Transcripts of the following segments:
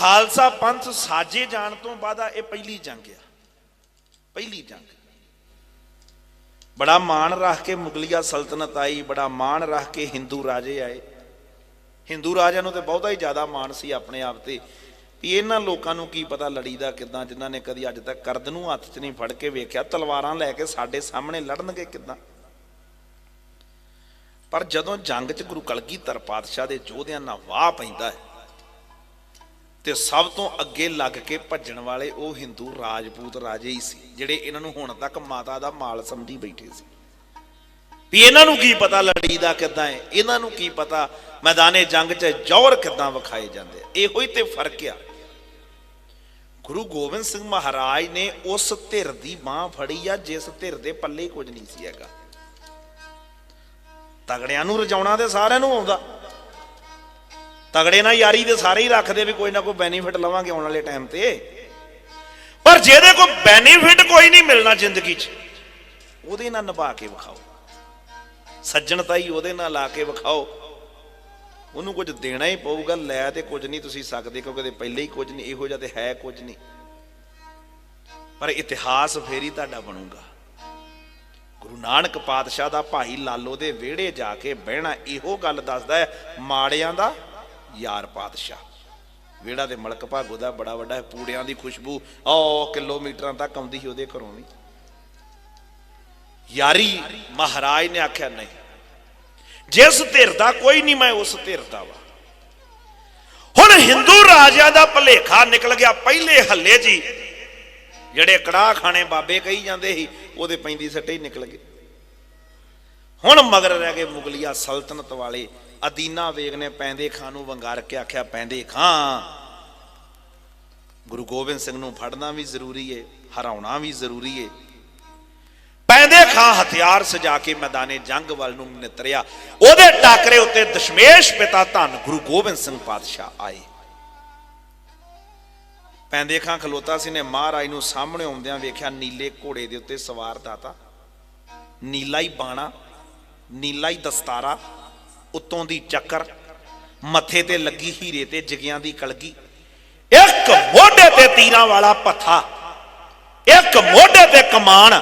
ਖਾਲਸਾ ਪੰਥ ਸਾਜੇ ਜਾਣ ਤੋਂ ਬਾਅਦ ਇਹ ਪਹਿਲੀ ਜੰਗ ਆ। ਪਹਿਲੀ ਜੰਗ। ਬੜਾ ਮਾਣ ਰੱਖ ਕੇ ਮੁਗਲਿਆ ਸਲਤਨਤ ਆਈ, ਬੜਾ ਮਾਣ ਰੱਖ ਕੇ ਹਿੰਦੂ ਰਾਜੇ ਆਏ। ਹਿੰਦੂ ਰਾਜਿਆਂ ਨੂੰ ਤੇ ਬਹੁਤਾ ਹੀ ਜ਼ਿਆਦਾ ਮਾਣ ਸੀ ਆਪਣੇ ਆਪ ਤੇ, ਵੀ ਇਹਨਾਂ ਲੋਕਾਂ ਨੂੰ ਕੀ ਪਤਾ ਲੜੀਦਾ ਕਿਦਾਂ, ਜਿਨ੍ਹਾਂ ਨੇ ਕਦੀ ਅੱਜ ਤੱਕ ਕਰਦ ਨੂੰ ਹੱਥ 'ਚ ਨਹੀਂ ਫੜ ਕੇ ਵੇਖਿਆ, ਤਲਵਾਰਾਂ ਲੈ ਕੇ ਸਾਡੇ ਸਾਹਮਣੇ ਲੜਨਗੇ ਕਿਦਾਂ? ਪਰ ਜਦੋਂ ਜੰਗ 'ਚ ਗੁਰੂ ਕਲਗੀਧਰ ਪਾਤਸ਼ਾਹ ਦੇ ਯੋਧਿਆਂ ਨਾਲ ਵਾਹ ਪੈਂਦਾ ਹੈ ਤੇ ਸਭ ਤੋਂ ਅੱਗੇ ਲੱਗ ਕੇ ਭੱਜਣ ਵਾਲੇ ਉਹ ਹਿੰਦੂ ਰਾਜਪੂਤ ਰਾਜੇ ਹੀ ਸੀ, ਜਿਹੜੇ ਇਹਨਾਂ ਨੂੰ ਹੁਣ ਤੱਕ ਮਾਤਾ ਦਾ ਮਾਲ ਸਮਝੀ ਬੈਠੇ ਸੀ। ਵੀ ਇਹਨਾਂ ਨੂੰ ਕੀ ਪਤਾ ਲੜੀ ਦਾ ਕਿੱਦਾਂ ਹੈ, ਇਹਨਾਂ ਨੂੰ ਕੀ ਪਤਾ ਮੈਦਾਨੇ ਜੰਗ 'ਚ ਜੌਹਰ ਕਿੱਦਾਂ ਵਿਖਾਏ ਜਾਂਦੇ ਇਹੋ ਹੀ ਤੇ ਫ਼ਰਕ ਆ। ਗੁਰੂ ਗੋਬਿੰਦ ਸਿੰਘ ਮਹਾਰਾਜ ਨੇ ਉਸ ਧਿਰ ਦੀ ਬਾਹ ਫੜੀ ਆ, ਜਿਸ ਧਿਰ ਦੇ ਪੱਲੇ ਕੁਝ ਨਹੀਂ ਸੀ ਹੈਗਾ। ਤਗੜਿਆਂ ਨੂੰ ਰਜਾਉਣਾ ਤੇ ਸਾਰਿਆਂ ਨੂੰ ਆਉਂਦਾ। ਤਗੜੇ ਨਾਲ ਯਾਰੀ ਦੇ ਸਾਰੇ ਹੀ ਰੱਖਦੇ ਵੀ ਕੋਈ ਨਾ ਕੋਈ ਬੈਨੀਫਿਟ ਲਵਾਂਗੇ ਆਉਣ ਵਾਲੇ ਟਾਈਮ ਤੇ। ਪਰ ਜਿਹਦੇ ਕੋਈ ਬੈਨੀਫਿਟ ਕੋਈ ਨਹੀਂ ਮਿਲਣਾ ਜ਼ਿੰਦਗੀ 'ਚ, ਉਹਦੇ ਨਾਲ ਨਿਭਾ ਕੇ ਵਿਖਾਓ। ਸੱਜਣਤਾ ਹੀ ਉਹਦੇ ਨਾਲ ਲਾ ਕੇ ਵਿਖਾਓ। ਉਹਨੂੰ ਕੁਝ ਦੇਣਾ ਹੀ ਪਊਗਾ, ਲੈ ਤੇ ਕੁਝ ਨਹੀਂ ਤੁਸੀਂ ਸਕਦੇ, ਕਿਉਂਕਿ ਤੇ ਪਹਿਲੇ ਹੀ ਕੁਝ ਨਹੀਂ, ਇਹੋ ਜਿਹਾ ਤੇ ਹੈ ਕੁਝ ਨਹੀਂ। ਪਰ ਇਤਿਹਾਸ ਫੇਰ ਹੀ ਤੁਹਾਡਾ ਬਣੂਗਾ। ਗੁਰੂ ਨਾਨਕ ਪਾਤਸ਼ਾਹ ਦਾ ਭਾਈ ਲਾਲੋ ਦੇ ਵਿਹੜੇ ਜਾ ਕੇ ਬਹਿਣਾ, ਇਹੋ ਗੱਲ ਦੱਸਦਾ ਹੈ, ਮਾੜਿਆਂ ਦਾ ਯਾਰ ਪਾਤਸ਼ਾਹ। ਵਿਹੜਾ ਦੇ ਮਲਕ ਭਾਗੋ ਦਾ ਬੜਾ ਵੱਡਾ ਪੂੜਿਆਂ ਦੀ ਖੁਸ਼ਬੂ ਓ ਕਿਲੋਮੀਟਰਾਂ ਤੱਕ ਆਉਂਦੀ ਸੀ ਉਹਦੇ ਘਰੋਂ ਵੀ। ਯਾਰੀ ਮਹਾਰਾਜ ਨੇ ਆਖਿਆ, ਨਹੀਂ, ਜਿਸ ਧਿਰ ਦਾ ਕੋਈ ਨਹੀਂ, ਮੈਂ ਉਸ ਧਿਰ ਦਾ ਵਾ। ਹੁਣ ਹਿੰਦੂ ਰਾਜਿਆਂ ਦਾ ਭਲੇਖਾ ਨਿਕਲ ਗਿਆ, ਪਹਿਲੇ ਹੱਲੇ ਜੀ। ਜਿਹੜੇ ਕੜਾਹ ਖਾਣੇ ਬਾਬੇ ਕਹੀ ਜਾਂਦੇ ਸੀ, ਉਹਦੇ ਪੈਂਦੀ ਸੱਟੇ ਹੀ ਨਿਕਲ ਗਏ। ਹੁਣ ਮਗਰ ਰਹਿ ਗਏ ਮੁਗਲੀਆ ਸਲਤਨਤ ਵਾਲੇ ਅਦੀਨਾ ਵੇਗ ਨੇ ਪੈਂਦੇ ਖਾਂ ਨੂੰ ਵੰਗਾਰ ਕੇ ਆਖਿਆ ਪੈਂਦੇ ਖਾਂ। ਗੁਰੂ ਗੋਬਿੰਦ ਸਿੰਘ ਨੂੰ ਫੜਨਾ ਵੀ ਜ਼ਰੂਰੀ ਏ, ਹਰਾਉਣਾ ਵੀ ਜ਼ਰੂਰੀ ਏ। ਪੈਂਦੇ ਖਾਂ ਹਥਿਆਰ ਸਜਾ ਕੇ ਮੈਦਾਨੇ ਜੰਗ ਵੱਲ ਨੂੰ ਨਿਤਰਿਆ। ਉਹਦੇ ਟਾਕਰੇ ਉੱਤੇ ਦਸ਼ਮੇਸ਼ ਪਿਤਾ ਧੰਨ ਗੁਰੂ ਗੋਬਿੰਦ ਸਿੰਘ ਪਾਤਸ਼ਾਹ ਆਏ। ਪੈਂਦੇ ਖਾਂ ਖਲੋਤਾ ਸੀ ਨੇ ਮਹਾਰਾਜ ਨੂੰ ਸਾਹਮਣੇ ਆਉਂਦਿਆਂ ਵੇਖਿਆ ਨੀਲੇ ਘੋੜੇ ਦੇ ਉੱਤੇ ਸਵਾਰ ਦਾਤਾ। ਨੀਲਾ ਹੀ ਬਾਣਾ, ਨੀਲਾ ਹੀ ਦਸਤਾਰਾ। ਉਤੋਂ ਦੀ ਚੱਕਰ, ਮੱਥੇ ਤੇ ਲੱਗੀ ਹੀਰੇ ਤੇ ਜਗਿਆਂ ਦੀ ਕਲਗੀ। ਇੱਕ ਮੋਢੇ ਤੇ ਤੀਰਾਂ ਵਾਲਾ ਪੱਥਾ, ਇੱਕ ਮੋਢੇ ਤੇ ਕਮਾਨ,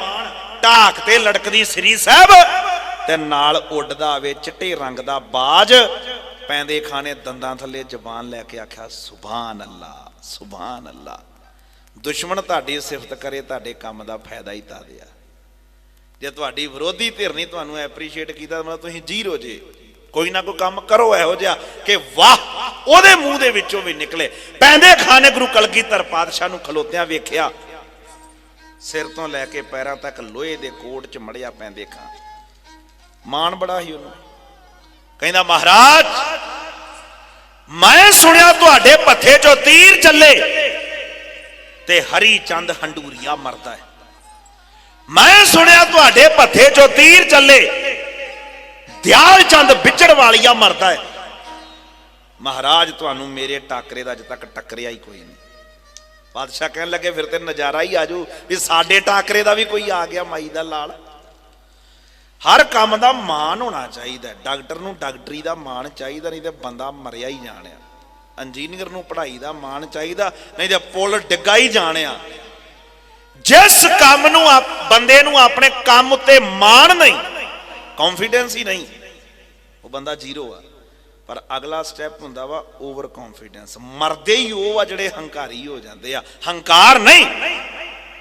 ਢਾਕ ਤੇ ਲੜਕਦੀ ਸ੍ਰੀ ਸਾਹਿਬ, ਤੇ ਨਾਲ ਉੱਡਦਾ ਆਵੇ ਚਿੱਟੇ ਰੰਗ ਦਾ ਬਾਜ, ਪੈਂਦੇ ਖਾਨੇ ਦੰਦਾਂ ਥੱਲੇ ਜ਼ਬਾਨ ਲੈ ਕੇ ਆਖਿਆ, ਸੁਭਾਨ ਅੱਲਾ ਸੁਭਾਨ ਅੱਲਾ ਦੁਸ਼ਮਣ ਤੁਹਾਡੀ ਸਿਫਤ ਕਰੇ, ਤੁਹਾਡੇ ਕੰਮ ਦਾ ਫਾਇਦਾ ਹੀ ਤਾਂ ਦਿਆ ਜੇ ਤੁਹਾਡੀ ਵਿਰੋਧੀ ਧਿਰ ਨਹੀਂ ਤੁਹਾਨੂੰ ਐਪਰੀਸ਼ੀਏਟ ਕੀਤਾ, ਤਾਂ ਮਤਲਬ ਤੁਸੀਂ ਜ਼ੀਰੋ ਜੇ। ਕੋਈ ਨਾ ਕੋਈ ਕੰਮ ਕਰੋ, ਇਹੋ ਜਿਹਾ ਕਿ ਵਾਹ, ਉਹਦੇ ਮੂੰਹ ਦੇ ਵਿੱਚੋਂ ਵੀ ਨਿਕਲੇ। ਪੈਂਦੇ ਖਾਨੇ ਗੁਰੂ ਕਲਗੀਧਰ ਪਾਤਸ਼ਾਹ ਨੂੰ ਖਲੋਤਿਆਂ ਵੇਖਿਆ। ਸਿਰ ਤੋਂ ਲੈ ਕੇ ਪੈਰਾਂ ਤੱਕ ਲੋਹੇ ਦੇ ਕੋਟ 'ਚ ਮੜਿਆ ਪੈਂਦੇ ਖਾਂ ਮਾਣ ਬੜਾ ਹੀ ਉਹਨੂੰ। ਕਹਿੰਦਾ, ਮਹਾਰਾਜ, ਮੈਂ ਸੁਣਿਆ ਤੁਹਾਡੇ ਪੱਥੇ 'ਚੋਂ ਤੀਰ ਚੱਲੇ ਤੇ ਹਰੀ ਚੰਦ ਹੰਡੂਰੀਆ ਮਰਦਾ ਹੈ। ਮੈਂ ਸੁਣਿਆ ਤੁਹਾਡੇ ਪੱਥੇ 'ਚੋਂ ਤੀਰ ਚੱਲੇ ਦਿਆਲ ਚੰਦ ਵਿਚੜ ਵਾਲੀਆ ਮਰਦਾ ਹੈ। ਮਹਾਰਾਜ, ਤੁਹਾਨੂੰ ਮੇਰੇ ਟਾਕਰੇ ਦਾ ਅਜੇ ਤੱਕ ਟੱਕਰਿਆ ਹੀ ਕੋਈ ਨਹੀਂ। ਬਾਦਸ਼ਾਹ ਕਹਿਣ ਲੱਗੇ, ਫਿਰ ਤੇ ਨਜ਼ਾਰਾ ਹੀ ਆਜੂ ਵੀ ਸਾਡੇ ਟਾਕਰੇ ਦਾ ਵੀ ਕੋਈ ਆ ਗਿਆ ਮਾਈ ਦਾ ਲਾਲ। ਹਰ ਕੰਮ ਦਾ ਮਾਣ ਹੋਣਾ ਚਾਹੀਦਾ ਡਾਕਟਰ ਨੂੰ ਡਾਕਟਰੀ ਦਾ ਮਾਣ ਚਾਹੀਦਾ, ਨਹੀਂ ਤੇ ਬੰਦਾ ਮਰਿਆ ਹੀ ਜਾਣਿਆ। ਇੰਜੀਨੀਅਰ ਨੂੰ ਪੜ੍ਹਾਈ ਦਾ ਮਾਣ ਚਾਹੀਦਾ, ਨਹੀਂ ਤੇ ਪੁੱਲ ਡਿੱਗਾ ਹੀ ਜਾਣਿਆ। ਜਿਸ ਕੰਮ ਨੂੰ ਆਪ- ਬੰਦੇ ਨੂੰ ਆਪਣੇ ਕੰਮ ਉੱਤੇ ਮਾਣ ਨਹੀਂ ਕੌਨਫੀਡੈਂਸ ਹੀ ਨਹੀਂ ਉਹ ਬੰਦਾ ਜ਼ੀਰੋ ਆ। ਪਰ ਅਗਲਾ ਸਟੈਪ ਹੁੰਦਾ ਵਾ ਓਵਰ ਕੌਨਫੀਡੈਂਸ ਮਰਦੇ ਹੀ ਉਹ ਆ ਜਿਹੜੇ ਹੰਕਾਰੀ ਹੋ ਜਾਂਦੇ ਆ। ਹੰਕਾਰ ਨਹੀਂ।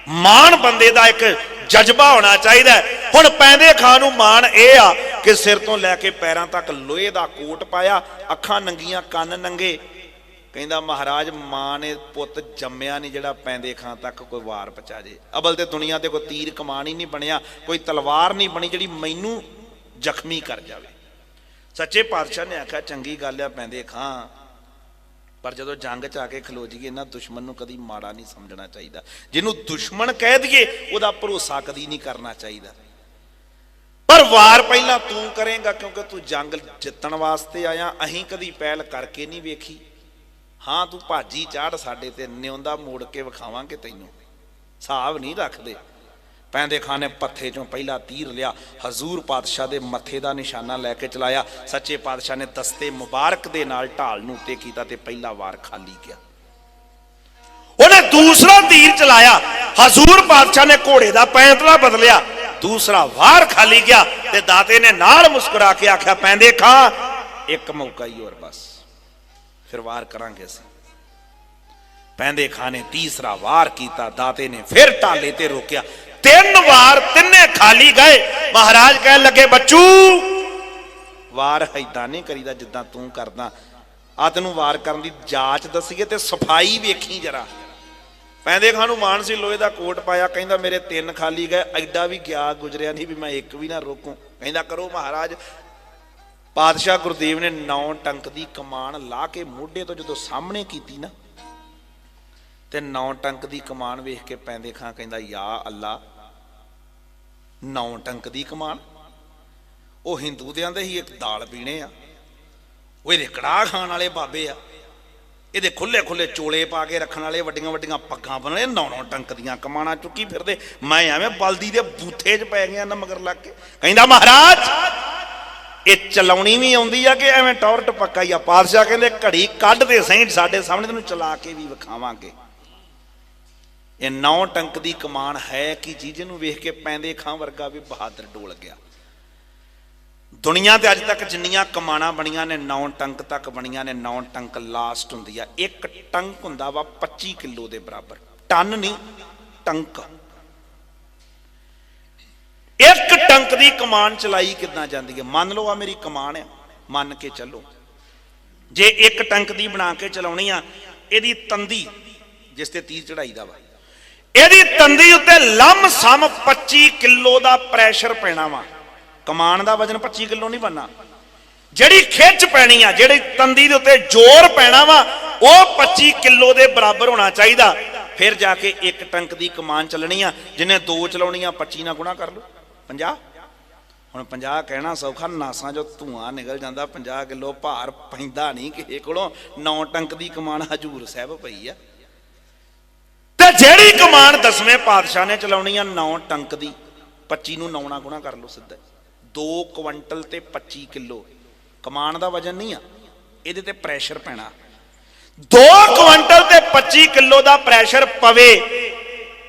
ਮਾਣ ਬੰਦੇ ਦਾ ਇੱਕ ਜਜ਼ਬਾ ਹੋਣਾ ਚਾਹੀਦਾ ਹੁਣ ਪੈਂਦੇ ਖਾਂ ਨੂੰ ਮਾਣ ਇਹ ਆ ਕਿ ਸਿਰ ਤੋਂ ਲੈ ਕੇ ਪੈਰਾਂ ਤੱਕ ਲੋਹੇ ਦਾ ਕੋਟ ਪਾਇਆ, ਅੱਖਾਂ ਨੰਗੀਆਂ, ਕੰਨ ਨੰਗੇ। ਕਹਿੰਦਾ, ਮਹਾਰਾਜ, ਮਾਂ ਨੇ ਪੁੱਤ ਜੰਮਿਆ ਨਹੀਂ ਜਿਹੜਾ ਪੈਂਦੇ ਖਾਂ ਤੱਕ ਕੋਈ ਵਾਰ ਪਚਾ ਜੇ। ਅਬਲ ਤੇ ਦੁਨੀਆ ਤੇ ਕੋਈ ਤੀਰ ਕਮਾਨ ਹੀ ਨਹੀਂ ਬਣਿਆ, ਕੋਈ ਤਲਵਾਰ ਨਹੀਂ ਬਣੀ ਜਿਹੜੀ ਮੈਨੂੰ ਜ਼ਖਮੀ ਕਰ ਜਾਵੇ। ਸੱਚੇ ਪਾਤਸ਼ਾਹ ਨੇ ਆਖਿਆ, ਚੰਗੀ ਗੱਲ ਆ, ਪੈਂਦੇ ਖਾਂ। ਪਰ ਜਦੋਂ ਜੰਗ ਚ ਆ ਕੇ ਖਲੋ ਜੀਏ ਇਹਨਾਂ ਦੁਸ਼ਮਣ ਨੂੰ ਕਦੀ ਮਾੜਾ ਨਹੀਂ ਸਮਝਣਾ ਚਾਹੀਦਾ। ਜਿਹਨੂੰ ਦੁਸ਼ਮਣ ਕਹਿ ਦਈਏ, ਉਹਦਾ ਭਰੋਸਾ ਕਦੀ ਨਹੀਂ ਕਰਨਾ ਚਾਹੀਦਾ। ਪਰ ਵਾਰ ਪਹਿਲਾਂ ਤੂੰ ਕਰੇਗਾ, ਕਿਉਂਕਿ ਤੂੰ ਜੰਗ ਜਿੱਤਣ ਵਾਸਤੇ ਆਇਆ, ਅਹੀਂ ਕਦੀ ਪਹਿਲ ਕਰਕੇ ਨਹੀਂ ਵੇਖੀ। ਹਾਂ, ਤੂੰ ਭਾਜੀ ਚਾੜ ਸਾਡੇ ਤੇ, ਨਿਉਂਦਾ ਮੋੜ ਕੇ ਵਿਖਾਵਾਂਗੇ ਤੈਨੂੰ। ਹਿਸਾਬ ਨਹੀਂ ਰੱਖਦੇ। ਪੈਂਦੇ ਖਾਂ ਨੇ ਪੱਥੇ ਚੋਂ ਪਹਿਲਾ ਤੀਰ ਲਿਆ, ਹਜ਼ੂਰ ਪਾਤਸ਼ਾਹ ਦੇ ਮੱਥੇ ਦਾ ਨਿਸ਼ਾਨਾ ਲੈ ਕੇ ਚਲਾਇਆ। ਸੱਚੇ ਪਾਤਸ਼ਾਹ ਨੇ ਦਸਤੇ ਮੁਬਾਰਕ ਦੇ ਨਾਲ ਢਾਲ ਨੂੰ ਉੱਤੇ ਕੀਤਾ ਤੇ ਪਹਿਲਾ ਵਾਰ ਖਾਲੀ ਗਿਆ। ਦੂਸਰਾ ਤੀਰ ਚਲਾਇਆ, ਹਜ਼ੂਰ ਪਾਤਸ਼ਾਹ ਨੇ ਘੋੜੇ ਦਾ ਪੈਂਤਲਾ ਬਦਲਿਆ, ਦੂਸਰਾ ਵਾਰ ਖਾਲੀ ਗਿਆ ਤੇ ਦਾਤੇ ਨੇ ਨਾਲ ਮੁਸਕਰਾ ਕੇ ਆਖਿਆ, ਪੈਂਦੇ ਖਾਂ ਇੱਕ ਮੌਕਾ ਹੀ ਹੋਰ ਬਸ, ਫਿਰ ਵਾਰ ਕਰਾਂਗੇ ਅਸੀਂ। ਪੈਂਦੇ ਖਾਂ ਨੇ ਤੀਸਰਾ ਵਾਰ ਕੀਤਾ, ਦਾਤੇ ਨੇ ਫਿਰ ਟਾਲੇ ਤੇ ਰੋਕਿਆ। ਤਿੰਨ ਵਾਰ ਤਿੰਨੇ ਖਾਲੀ ਗਏ। ਮਹਾਰਾਜ ਕਹਿਣ ਲੱਗੇ, ਬੱਚੂ, ਵਾਰ ਐਦਾਂ ਨਹੀਂ ਕਰੀਦਾ ਜਿੱਦਾਂ ਤੂੰ ਕਰਦਾ। ਆ ਤੈਨੂੰ ਵਾਰ ਕਰਨ ਦੀ ਜਾਂਚ ਦੱਸੀਏ ਤੇ ਸਫ਼ਾਈ ਵੇਖੀ ਜਰਾ। ਪੈਂਦੇ ਖਾਂ ਨੂੰ ਮਾਨ ਸੀ ਲੋਹੇ ਦਾ ਕੋਟ ਪਾਇਆ, ਕਹਿੰਦਾ ਮੇਰੇ ਤਿੰਨ ਖਾਲੀ ਗਏ, ਐਡਾ ਵੀ ਗਿਆ ਗੁਜਰਿਆ ਨਹੀਂ ਵੀ ਮੈਂ ਇੱਕ ਵੀ ਨਾ ਰੋਕੂ। ਕਹਿੰਦਾ ਕਰੋ ਮਹਾਰਾਜ। ਪਾਤਸ਼ਾਹ ਗੁਰਦੇਵ ਨੇ ਨੌ ਟੰਕ ਦੀ ਕਮਾਨ ਲਾ ਕੇ ਮੋਢੇ ਤੋਂ ਜਦੋਂ ਸਾਹਮਣੇ ਕੀਤੀ ਨਾ, ਤੇ ਨੌ ਟੰਕ ਦੀ ਕਮਾਨ ਵੇਖ ਕੇ ਪੈਂਦੇ ਖਾਂ ਕਹਿੰਦਾ, ਯਾ ਅੱਲਾ ਨੌ ਟੰਕ ਦੀ ਕਮਾਨ ਉਹ ਹਿੰਦੂ ਦੇ ਆਂਦੇ ਹੀ ਇੱਕ ਦਾਲ ਪੀਣੇ ਆ। ਉਹ ਇਹਦੇ ਕੜਾਹ ਖਾਣ ਵਾਲੇ ਬਾਬੇ ਆ। ਇਹਦੇ ਖੁੱਲੇ ਖੁੱਲੇ ਚੋਲੇ ਪਾ ਕੇ ਰੱਖਣ ਵਾਲੇ ਵੱਡੀਆਂ ਵੱਡੀਆਂ ਪੱਗਾਂ ਬੰਨਣੇ ਨੌ ਨੌ ਟੰਕ ਦੀਆਂ ਕਮਾਣਾ ਚੁੱਕੀ ਫਿਰਦੇ। ਮੈਂ ਐਵੇਂ ਬਲਦੀ ਦੇ ਬੂਥੇ 'ਚ ਪੈ ਗਿਆ ਨਾ ਮਗਰ ਲੱਗ ਕੇ। ਕਹਿੰਦਾ, ਮਹਾਰਾਜ, ਇਹ ਚਲਾਉਣੀ ਵੀ ਆਉਂਦੀ ਆ ਕਿ ਐਵੇਂ ਟੌਰਟ ਪੱਕਾ ਹੀ ਆ ਪਾਤਸ਼ਾਹ ਕਹਿੰਦੇ, ਘੜੀ ਕੱਢ ਦੇ ਸਹੀਂ ਸਾਡੇ ਸਾਹਮਣੇ, ਤੈਨੂੰ ਚਲਾ ਕੇ ਵੀ ਵਿਖਾਵਾਂਗੇ। ਇਹ ਨੌ ਟੰਕ ਦੀ ਕਮਾਨ ਹੈ ਕਿ ਚੀਜ਼ ਨੂੰ ਵੇਖ ਕੇ ਪੈਂਦੇ ਖਾਂ ਵਰਗਾ ਵੀ ਬਹਾਦਰ ਡੋਲ ਗਿਆ। ਦੁਨੀਆ ਤੇ ਅੱਜ ਤੱਕ ਜਿੰਨੀਆਂ ਕਮਾਣਾ ਬਣੀਆਂ ਨੇ, ਨੌ ਟੰਕ ਤੱਕ ਬਣੀਆਂ ਨੇ, ਨੌ ਟੰਕ ਲਾਸਟ ਹੁੰਦੀ ਆ। ਇੱਕ ਟੰਕ ਹੁੰਦਾ ਵਾ 25 ਕਿਲੋ ਦੇ ਬਰਾਬਰ। ਟਨ ਨਹੀਂ, ਟੰਕ। ਇੱਕ ਟੰਕ ਦੀ ਕਮਾਨ ਚਲਾਈ ਕਿੱਦਾਂ ਜਾਂਦੀ ਹੈ ਮੰਨ ਲਓ ਆ ਮੇਰੀ ਕਮਾਨ ਹੈ ਮੰਨ ਕੇ ਚੱਲੋ। ਜੇ ਇੱਕ ਟੰਕ ਦੀ ਬਣਾ ਕੇ ਚਲਾਉਣੀ ਆ, ਇਹਦੀ ਤੰਦੀ ਜਿਸ ਤੇ ਤੀਰ ਚੜਾਈਦਾ ਵਾ ਇਹਦੀ ਤੰਦੀ ਉੱਤੇ ਲੰਮ ਸਮ 25 ਕਿਲੋ ਦਾ ਪ੍ਰੈਸ਼ਰ ਪੈਣਾ ਵਾ। ਕਮਾਨ ਦਾ ਵਜਨ 25 ਕਿਲੋ ਨਹੀਂ ਬਣਨਾ। ਜਿਹੜੀ ਖਿੱਚ ਪੈਣੀ ਆ, ਜਿਹੜੀ ਤੰਦੀ ਦੇ ਉੱਤੇ ਜ਼ੋਰ ਪੈਣਾ ਵਾ, ਉਹ 25 ਕਿਲੋ ਦੇ ਬਰਾਬਰ ਹੋਣਾ ਚਾਹੀਦਾ। ਫਿਰ ਜਾ ਕੇ ਇੱਕ ਟੰਕ ਦੀ ਕਮਾਨ ਚੱਲਣੀ ਆ, ਜਿਹਨੇ ਦੋ ਚਲਾਉਣੀਆਂ 25 ਨਾਲ ਗੁਣਾ ਕਰ ਲਓ। 50 ਹੁਣ 50 ਕਹਿਣਾ ਸੌਖਾ, ਨਾਸਾਂ ਜੋ ਧੂਆਂ ਨਿਕਲ ਜਾਂਦਾ 50 ਕਿਲੋ ਭਾਰ ਪੈਂਦਾ ਨਹੀਂ ਕਿਸੇ ਕੋਲੋਂ। 9 ਟੰਕ ਦੀ ਕਮਾਨ ਹਜੂਰ ਸਾਹਿਬ ਪਈ ਆ। ਤੇ ਜਿਹੜੀ ਕਮਾਨ ਦਸਵੇਂ ਪਾਤਸ਼ਾਹ ਨੇ ਚਲਾਉਣੀ ਆ 9 ਟੰਕ ਦੀ। 25 ਨੂੰ 9 ਗੁਣਾ ਕਰ ਲਓ ਸਿੱਧਾ। 2 ਕੁਇੰਟਲ ਤੇ 25 ਕਿਲੋ। ਕਮਾਨ ਦਾ ਵਜਨ ਨਹੀਂ ਆ, ਇਹਦੇ ਤੇ ਪ੍ਰੈਸ਼ਰ ਪੈਣਾ। 2 ਕੁਇੰਟਲ ਤੇ 25 ਕਿਲੋ ਦਾ ਪ੍ਰੈਸ਼ਰ ਪਵੇ,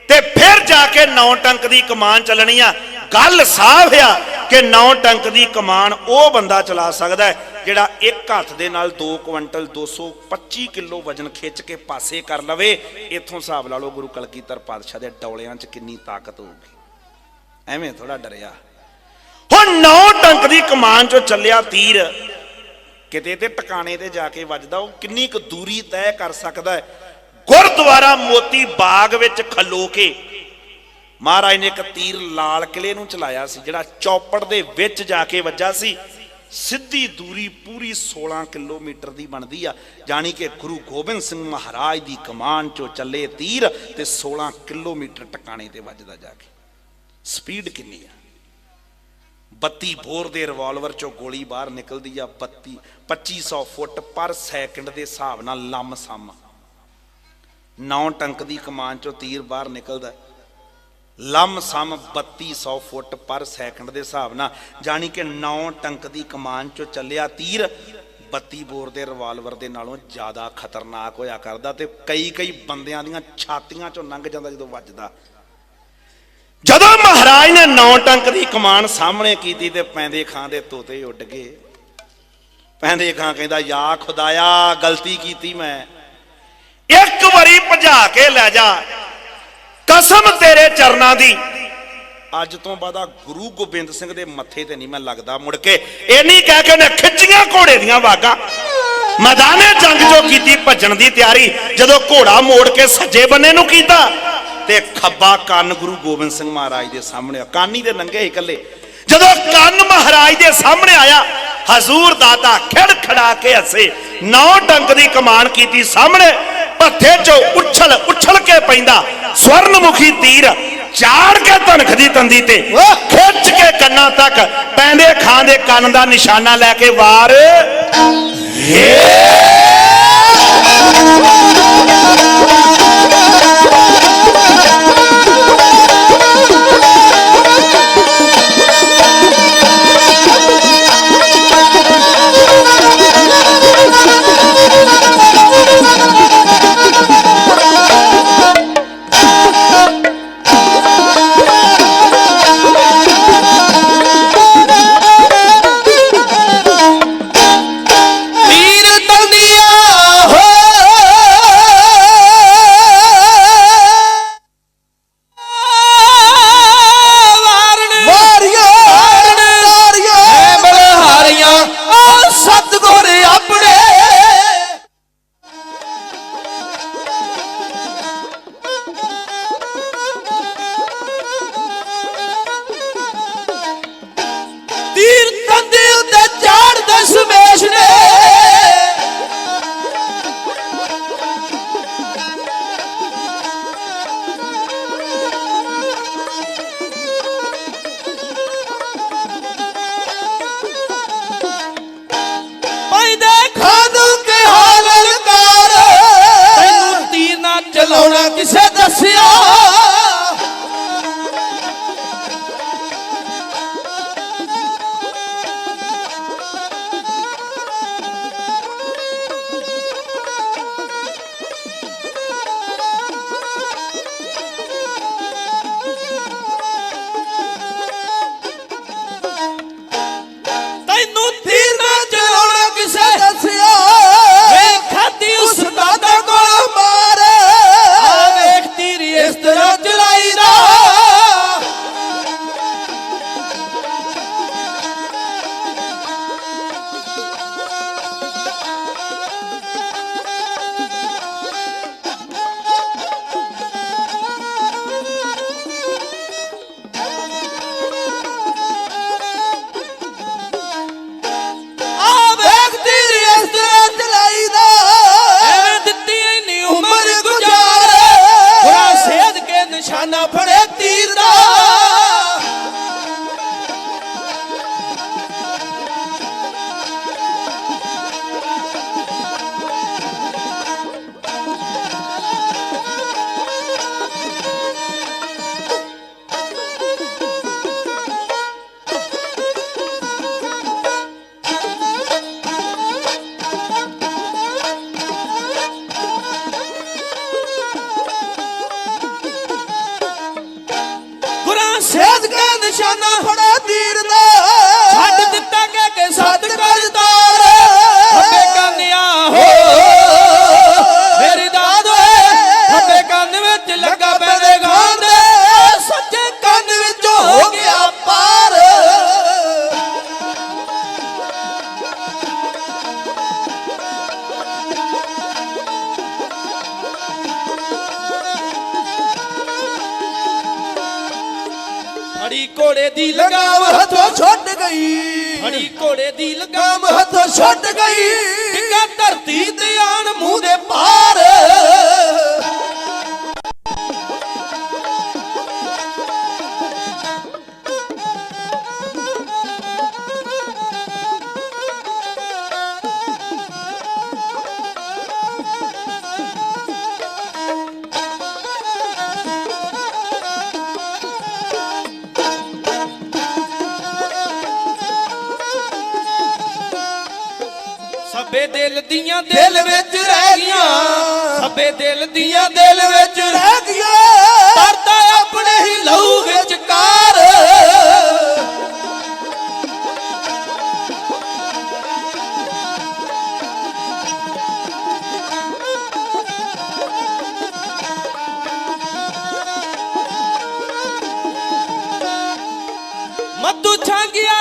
ਤੇ ਫਿਰ ਜਾ ਕੇ 9 ਟੰਕ ਦੀ ਕਮਾਨ ਚੱਲਣੀ ਆ। ਗੱਲ ਸਾਫ਼ ਆ। ਕਿ ਨੌ ਟੰਕ ਦੀ ਕਮਾਨ ਉਹ ਬੰਦਾ ਚਲਾ ਸਕਦਾ ਜਿਹੜਾ ਇੱਕ ਹੱਥ ਦੇ ਨਾਲ 2 ਕੁਇੰਟਲ 225 ਕਿਲੋ ਵਜਨ ਖਿੱਚ ਕੇ ਪਾਸੇ ਕਰ ਲਵੇ। ਇੱਥੋਂ ਹਿਸਾਬ ਲਾ ਲਓ ਗੁਰੂ ਕਲਗੀਧਰ ਪਾਤਸ਼ਾਹ ਦੇ ਡੌਲਿਆਂ 'ਚ ਕਿੰਨੀ ਤਾਕਤ ਹੋਊਗੀ। ਐਵੇਂ ਥੋੜਾ ਡਰਿਆ। ਹੁਣ ਨੌ ਟੰਕ ਦੀ ਕਮਾਨ 'ਚੋਂ ਚੱਲਿਆ ਤੀਰ। ਕਿਤੇ ਤੇ ਟਿਕਾਣੇ ਤੇ ਜਾ ਕੇ ਵੱਜਦਾ, ਉਹ ਕਿੰਨੀ ਕੁ ਦੂਰੀ ਤੈਅ ਕਰ ਸਕਦਾ ਹੈ। ਗੁਰਦੁਆਰਾ ਮੋਤੀ ਬਾਗ ਵਿੱਚ ਖਲੋ ਕੇ ਮਹਾਰਾਜ ਨੇ ਇੱਕ ਤੀਰ ਲਾਲ ਕਿਲੇ ਨੂੰ ਚਲਾਇਆ ਸੀ, ਜਿਹੜਾ ਚੌਪੜ ਦੇ ਵਿੱਚ ਜਾ ਕੇ ਵੱਜਾ ਸੀ। ਸਿੱਧੀ ਦੂਰੀ ਪੂਰੀ 16 ਕਿਲੋਮੀਟਰ ਦੀ ਬਣਦੀ ਆ। ਜਾਣੀ ਕਿ ਗੁਰੂ ਗੋਬਿੰਦ ਸਿੰਘ ਮਹਾਰਾਜ ਦੀ ਕਮਾਨ ਚੋਂ ਚੱਲੇ ਤੀਰ ਤੇ 16 ਕਿਲੋਮੀਟਰ ਟਿਕਾਣੇ ਤੇ ਵੱਜਦਾ ਜਾ ਕੇ। ਸਪੀਡ ਕਿੰਨੀ ਆ? 32 ਬੋਰ ਦੇ ਰਿਵਾਲਵਰ ਚੋਂ ਗੋਲੀ ਬਾਹਰ ਨਿਕਲਦੀ ਆ 32 2500 ਫੁੱਟ ਪਰ ਸੈਕਿੰਡ ਦੇ ਹਿਸਾਬ ਨਾਲ ਲੰਮ ਸਮ 9 ਟੰਕ ਦੀ ਕਮਾਨ ਚੋਂ ਤੀਰ ਬਾਹਰ ਨਿਕਲਦਾ। ਲੰਮ ਸਮ 3200 ਫੁੱਟ ਪਰ ਸੈਕਿੰਡ ਦੇ ਹਿਸਾਬ ਨਾਲ, ਜਾਣੀ ਕਿ 9 ਟੰਕ ਦੀ ਕਮਾਨ ਚੋਂ ਚੱਲਿਆ ਤੀਰ 32 ਬੋਰ ਦੇ ਰਿਵਾਲਵਰ ਦੇ ਨਾਲੋਂ ਜ਼ਿਆਦਾ ਖਤਰਨਾਕ ਹੋਇਆ ਕਰਦਾ ਤੇ ਕਈ ਕਈ ਬੰਦਿਆਂ ਦੀਆਂ ਛਾਤੀਆਂ ਚੋਂ ਲੰਘ ਜਾਂਦਾ ਜਦੋਂ ਵੱਜਦਾ। ਜਦੋਂ ਮਹਾਰਾਜ ਨੇ 9 ਟੰਕ ਦੀ ਕਮਾਨ ਸਾਹਮਣੇ ਕੀਤੀ ਤੇ ਪੈਂਦੇ ਖਾਂ ਦੇ ਤੋਤੇ ਉੱਡ ਗਏ। ਪੈਂਦੇ ਖਾਂ ਕਹਿੰਦਾ, ਯਾ ਖੁਦਾਇਆ, ਗਲਤੀ ਕੀਤੀ ਮੈਂ। ਇੱਕ ਵਾਰੀ ਭਜਾ ਕੇ ਲੈ ਜਾ। ਕਸਮ ਤੇਰੇ ਚਰਨਾਂ ਦੀ। ਅੱਜ ਤੋਂ ਬਾਅਦ ਆ ਗੁਰੂ ਗੋਬਿੰਦ ਸਿੰਘ ਦੇ ਮੱਥੇ ਤੇ ਨਹੀਂ ਮੈਂ ਲੱਗਦਾ ਮੁੜ ਕੇ। ਇਹ ਨਹੀਂ ਕਹਿ ਕੇ ਉਹਨੇ ਖਿੱਚੀਆਂ ਘੋੜੇ ਦੀਆਂ ਵਾਗਾ। ਮੈਦਾਨੇ ਜੰਗ ਜੋ ਕੀਤੀ, ਭੱਜਣ ਦੀ ਤਿਆਰੀ। ਜਦੋਂ ਘੋੜਾ ਮੋੜ ਕੇ ਸੱਜੇ ਬੰਨੇ ਨੂੰ ਕੀਤਾ ਤੇ ਖੱਬਾ ਕੰਨ ਗੁਰੂ ਗੋਬਿੰਦ ਸਿੰਘ ਮਹਾਰਾਜ ਦੇ ਸਾਹਮਣੇ ਕਾਨੀ ਦੇ ਨੰਗੇ ਹੀ ਇਕੱਲੇ। ਜਦੋਂ ਕੰਨ ਮਹਾਰਾਜ ਦੇ ਸਾਹਮਣੇ ਆਇਆ, ਹਜ਼ੂਰ ਦਾਤਾ ਖਿੜ ਖੜਾ ਕੇ ਹੱਸੇ। ਨੌ ਟੰਕ ਦੀ ਕਮਾਨ ਕੀਤੀ ਸਾਹਮਣੇ, ਭੱਥੇ ਚੋਂ ਉਛਲ ਉਛਲ ਕੇ ਪੈਂਦਾ ਸਵਰਨਮੁਖੀ ਤੀਰ ਚਾੜ ਕੇ ਧਨਖ ਦੀ ਤੰਦੀ ਤੇ ਖਿੱਚ ਕੇ ਕੰਨਾਂ ਤੱਕ ਪੈਂਦੇ ਖਾਂ ਦੇ ਕੰਨ ਦਾ ਨਿਸ਼ਾਨਾ ਲੈ ਕੇ ਵਾਰ। ਨਿਸ਼ਾਨਾ ਫੜਾ ਫੜੀ ਘੋੜੇ ਦੀ ਲਗਾਮ ਹੱਥੋਂ ਛੁੱਟ ਗਈ। ਫੜੀ ਘੋੜੇ ਦੀ ਲਗਾਮ ਹੱਥੋਂ ਛੁੱਟ ਗਈ। ਡਿੱਗਾ ਧਰਤੀ ਤੇ ਆਣ ਮੂੰਹ ਦੇ ਪਾਰ। ਦਿਲ ਦੀਆਂ ਦਿਲ ਵਿੱਚ ਰਹਿ ਗਈਆਂ। ਸਭੇ ਦਿਲ ਦੀਆਂ ਦਿਲ ਵਿੱਚ ਰਹਿ ਗਿਆ ਤਰਦਾ ਆਪਣੇ ਹੀ ਲਹੂ ਵਿੱਚ ਕਾਰ। ਮੱਧੂ ਛਾਂਗਿਆ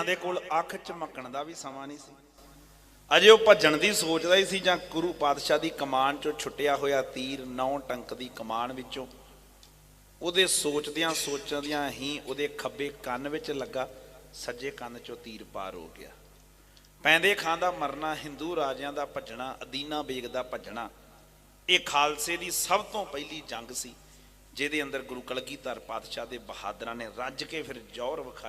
ਪੈਂਦੇ ਦੇ ਕੋਲ ਅੱਖ ਚਮਕਣ ਦਾ ਵੀ ਸਮਾਂ ਨਹੀਂ ਸੀ। ਅਜੇ ਉਹ ਭੱਜਣ ਦੀ ਸੋਚਦਾ ਹੀ ਸੀ ਜਾਂ ਗੁਰੂ ਪਾਤਸ਼ਾਹ ਦੀ ਕਮਾਨ ਚੋਂ ਛੁੱਟਿਆ ਹੋਇਆ ਤੀਰ ਨੌ ਟੰਕ ਦੀ ਕਮਾਨ ਵਿੱਚੋਂ। ਉਹਦੇ ਸੋਚਦਿਆਂ ਸੋਚਦਿਆਂ ਹੀ ਉਹਦੇ ਖੱਬੇ ਕੰਨ ਵਿੱਚ ਲੱਗਾ, ਸੱਜੇ ਕੰਨ ਚੋਂ ਤੀਰ ਪਾਰ ਹੋ ਗਿਆ। ਪੈਂਦੇ ਖਾਂ ਦਾ ਮਰਨਾ, ਹਿੰਦੂ ਰਾਜਿਆਂ ਦਾ ਭੱਜਣਾ, ਅਦੀਨਾ ਬੇਗ ਦਾ ਭੱਜਣਾ, ਇਹ ਖਾਲਸੇ ਦੀ ਸਭ ਤੋਂ ਪਹਿਲੀ ਜੰਗ ਸੀ, ਜਿਹਦੇ ਅੰਦਰ ਗੁਰੂ ਕਲਗੀਧਰ ਪਾਤਸ਼ਾਹ ਦੇ ਬਹਾਦਰਾਂ ਨੇ ਰੱਜ ਕੇ ਫਿਰ ਜੌਹਰ ਵਿਖਾਇਆ।